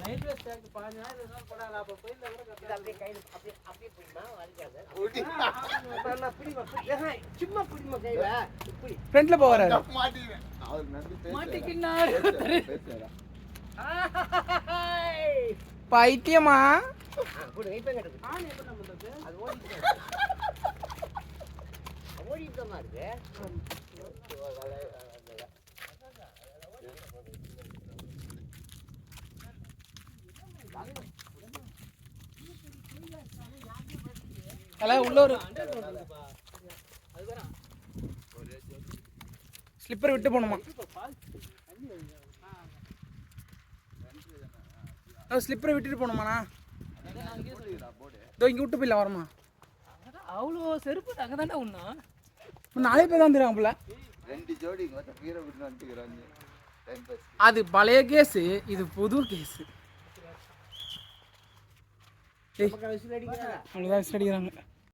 Railway station பாஞ்சு நாள் போடாது அப்போ இது அப்படியே கையில் அப்படியே அப்படியே பிடிமா வலிக்காது பிடிமா சும்மா பிடிமா கையில. இப்படி ஃப்ரண்ட்ல போவாரு மாட்டிக்கிறேன். மாட்டிக்கினாரு. பைத்தியமா? ஆ, போடு, இப்ப எங்க இருக்கு? ஆண் எப்படி நம்ம இருக்கு அது ஓடிட்டு தான் இருக்கு. ஓடிட்டு தான் இருக்கு அதெல்லாம் உள்ள ஒரு ஸ்லிப்பர் விட்டு போகணுமா? ஸ்லிப்பரை விட்டுட்டு போகணுமாண்ணா? இதோ இங்கே விட்டு போயிடலாம் வரமா அவ்வளோ செருப்பு அங்கே தானே ஒன்றா நாலே பேர் தான் தெரியாமல ரெண்டு ஜோடி கீரை விட்டு அது பழைய கேஸு இது புது கேஸு. பக்கம் விசில் அடிக்கிறாங்க.